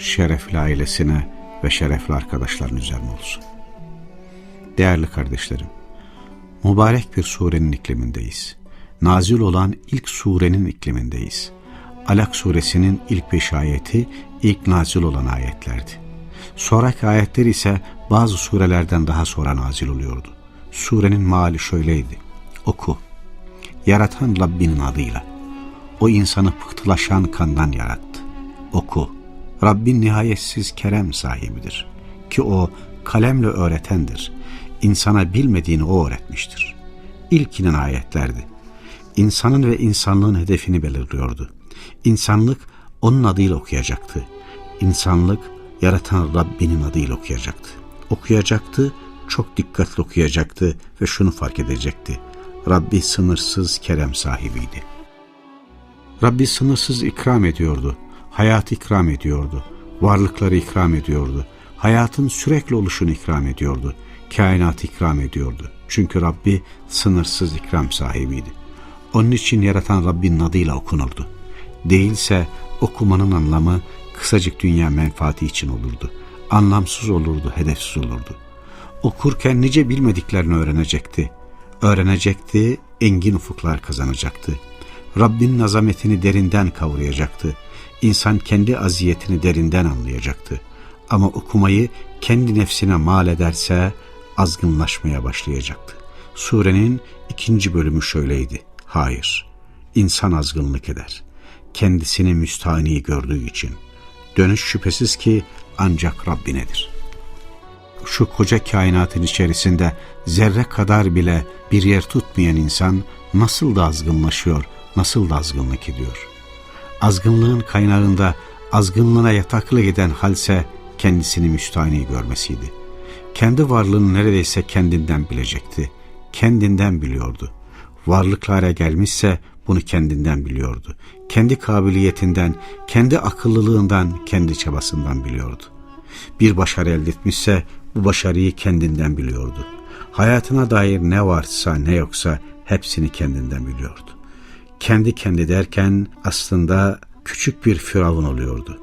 şerefli ailesine ve şerefli arkadaşların üzerine olsun. Değerli kardeşlerim, mübarek bir surenin iklimindeyiz. Nazil olan ilk surenin iklimindeyiz. Alak suresinin ilk beş ayeti ilk nazil olan ayetlerdi. Sonraki ayetler ise bazı surelerden daha sonra nazil oluyordu. Surenin maali şöyleydi. Oku. Yaratan Rabbinin adıyla. O insanı pıhtılaşan kandan yarattı. Oku. Rabbin nihayetsiz kerem sahibidir. Ki o kalemle öğretendir. İnsana bilmediğini o öğretmiştir. İlkinin ayetlerdi. İnsanın ve insanlığın hedefini belirliyordu. İnsanlık onun adıyla okuyacaktı. İnsanlık yaratan Rabbinin adıyla okuyacaktı. Okuyacaktı, çok dikkatli okuyacaktı ve şunu fark edecekti. Rabbi sınırsız kerem sahibiydi. Rabbi sınırsız ikram ediyordu. Hayat ikram ediyordu. Varlıkları ikram ediyordu. Hayatın sürekli oluşunu ikram ediyordu. Kainat ikram ediyordu. Çünkü Rabbi sınırsız ikram sahibiydi. Onun için yaratan Rabbinin adıyla okunurdu. Değilse okumanın anlamı kısacık dünya menfaati için olurdu. Anlamsız olurdu, hedefsiz olurdu. Okurken nice bilmediklerini öğrenecekti. Öğrenecekti, engin ufuklar kazanacaktı. Rabbin azametini derinden kavrayacaktı. İnsan kendi aziyetini derinden anlayacaktı. Ama okumayı kendi nefsine mal ederse azgınlaşmaya başlayacaktı. Surenin ikinci bölümü şöyleydi. Hayır, insan azgınlık eder. Kendisini müstahni gördüğü için. Dönüş şüphesiz ki ancak Rabbinedir. Şu koca kainatın içerisinde zerre kadar bile bir yer tutmayan insan nasıl da azgınlaşıyor, nasıl da azgınlık ediyor. Azgınlığın kaynağında azgınlığına yataklı giden halse kendisini müstahni görmesiydi. Kendi varlığını neredeyse kendinden bilecekti. Kendinden biliyordu. Varlıklara gelmişse bunu kendinden biliyordu. Kendi kabiliyetinden, kendi akıllılığından, kendi çabasından biliyordu. Bir başarı elde etmişse bu başarıyı kendinden biliyordu. Hayatına dair ne varsa ne yoksa hepsini kendinden biliyordu. Kendi kendi derken aslında küçük bir firavun oluyordu.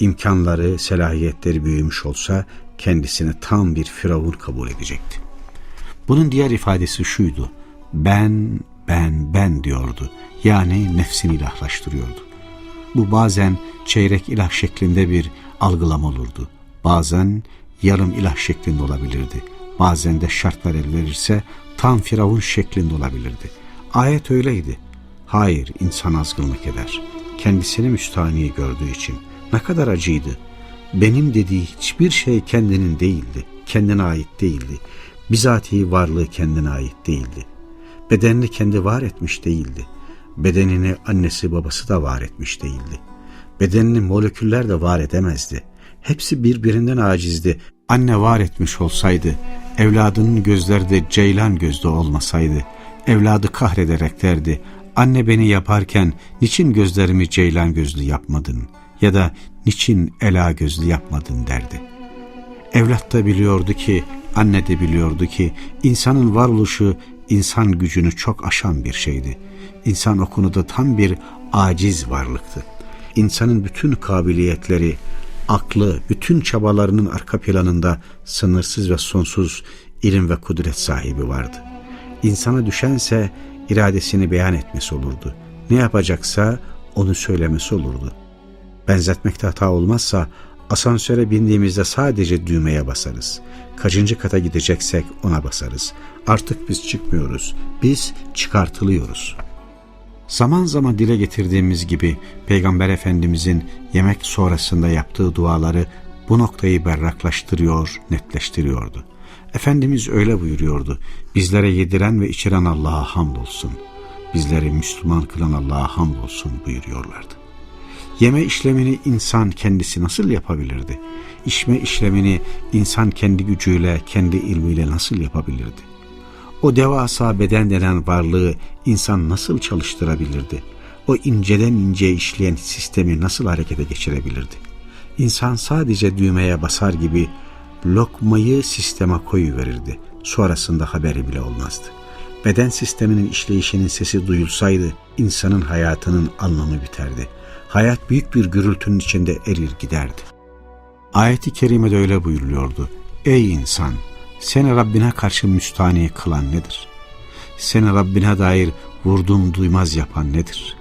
İmkanları, selahiyetleri büyümüş olsa kendisini tam bir firavun kabul edecekti. Bunun diğer ifadesi şuydu. Ben, ben, ben diyordu. Yani nefsini ilahlaştırıyordu. Bu bazen çeyrek ilah şeklinde bir algılama olurdu. Bazen yarım ilah şeklinde olabilirdi. Bazen de şartlar el verirse tam firavun şeklinde olabilirdi. Ayet öyleydi. Hayır insan azgınlık eder. Kendisini müstahni gördüğü için. Ne kadar acıydı. Benim dediği hiçbir şey kendinin değildi. Kendine ait değildi. Bizatihi varlığı kendine ait değildi. Bedenini kendi var etmiş değildi. Bedenini annesi babası da var etmiş değildi. Bedenini moleküller de var edemezdi. Hepsi birbirinden acizdi. Anne var etmiş olsaydı, evladının gözleri de ceylan gözlü olmasaydı, evladı kahrederek derdi, anne beni yaparken niçin gözlerimi ceylan gözlü yapmadın ya da niçin ela gözlü yapmadın derdi. Evlat da biliyordu ki, anne de biliyordu ki, insanın varoluşu insan gücünü çok aşan bir şeydi. İnsan o konuda tam bir aciz varlıktı. İnsanın bütün kabiliyetleri, aklı, bütün çabalarının arka planında sınırsız ve sonsuz ilim ve kudret sahibi vardı. İnsana düşense iradesini beyan etmesi olurdu. Ne yapacaksa onu söylemesi olurdu. Benzetmekte hata olmazsa asansöre bindiğimizde sadece düğmeye basarız. Kaçıncı kata gideceksek ona basarız. Artık biz çıkmıyoruz. Biz çıkartılıyoruz. Zaman zaman dile getirdiğimiz gibi Peygamber Efendimizin yemek sonrasında yaptığı duaları bu noktayı berraklaştırıyor, netleştiriyordu. Efendimiz öyle buyuruyordu. Bizlere yediren ve içiren Allah'a hamdolsun. Bizleri Müslüman kılan Allah'a hamdolsun buyuruyorlardı. Yeme işlemini insan kendisi nasıl yapabilirdi? içme işlemini insan kendi gücüyle, kendi ilmiyle nasıl yapabilirdi? O devasa beden denen varlığı insan nasıl çalıştırabilirdi? O inceden inceye işleyen sistemi nasıl harekete geçirebilirdi? İnsan sadece düğmeye basar gibi lokmayı sisteme koyuverirdi. Sonrasında haberi bile olmazdı. Beden sisteminin işleyişinin sesi duyulsaydı insanın hayatının anlamı biterdi. Hayat büyük bir gürültünün içinde erir giderdi. Ayet-i kerimede öyle buyuruluyordu. Ey insan! Seni Rabbine karşı müstani kılan nedir? Seni Rabbine dair vurdum duymaz yapan nedir?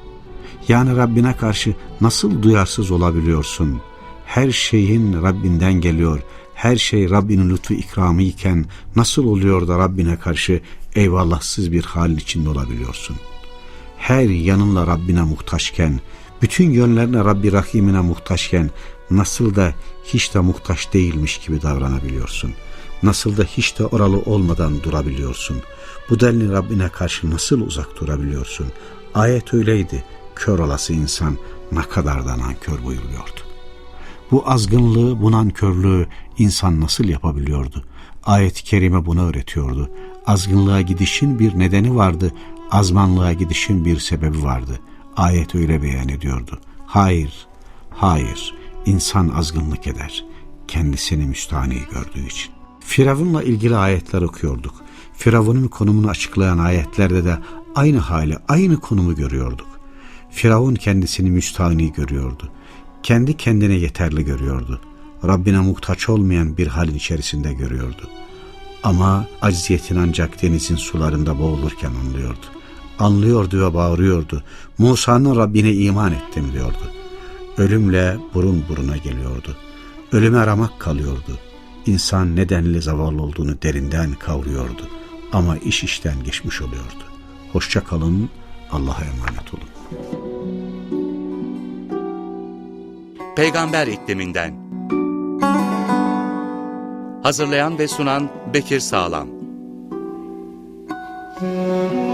Yani Rabbine karşı nasıl duyarsız olabiliyorsun? Her şeyin Rabbinden geliyor. Her şey Rabbinin lütfu ikramı iken nasıl oluyor da Rabbine karşı eyvallahsız bir halin içinde olabiliyorsun? Her yanınla Rabbine muhtaçken, bütün yönlerine Rabbi Rahim'ine muhtaçken nasıl da hiç de muhtaç değilmiş gibi davranabiliyorsun? Nasıl da hiç de oralı olmadan durabiliyorsun? Bu denli Rabbine karşı nasıl uzak durabiliyorsun? Ayet öyleydi. Kör olası insan ne kadar da nankör buyuruyordu. Bu azgınlığı, bu nankörlüğü insan nasıl yapabiliyordu? Ayet-i kerime bunu öğretiyordu. Azgınlığa gidişin bir nedeni vardı, azmanlığa gidişin bir sebebi vardı. Ayet öyle beyan ediyordu. Hayır, hayır, insan azgınlık eder. Kendisini müstahni gördüğü için. Firavun'la ilgili ayetler okuyorduk. Firavun'un konumunu açıklayan ayetlerde de aynı hali, aynı konumu görüyorduk. Firavun kendisini müstahni görüyordu. Kendi kendine yeterli görüyordu. Rabbine muhtaç olmayan bir halin içerisinde görüyordu. Ama acziyetini ancak denizin sularında boğulurken anlıyordu. Anlıyordu ve bağırıyordu. Musa'nın Rabbine iman ettim diyordu. Ölümle burun buruna geliyordu. Ölüme ramak kalıyordu. İnsan nedenli zavallı olduğunu derinden kavruyordu. Ama iş işten geçmiş oluyordu. Hoşça kalın, Allah'a emanet olun. Peygamber ikliminden. Hazırlayan ve sunan Bekir Sağlam. Müzik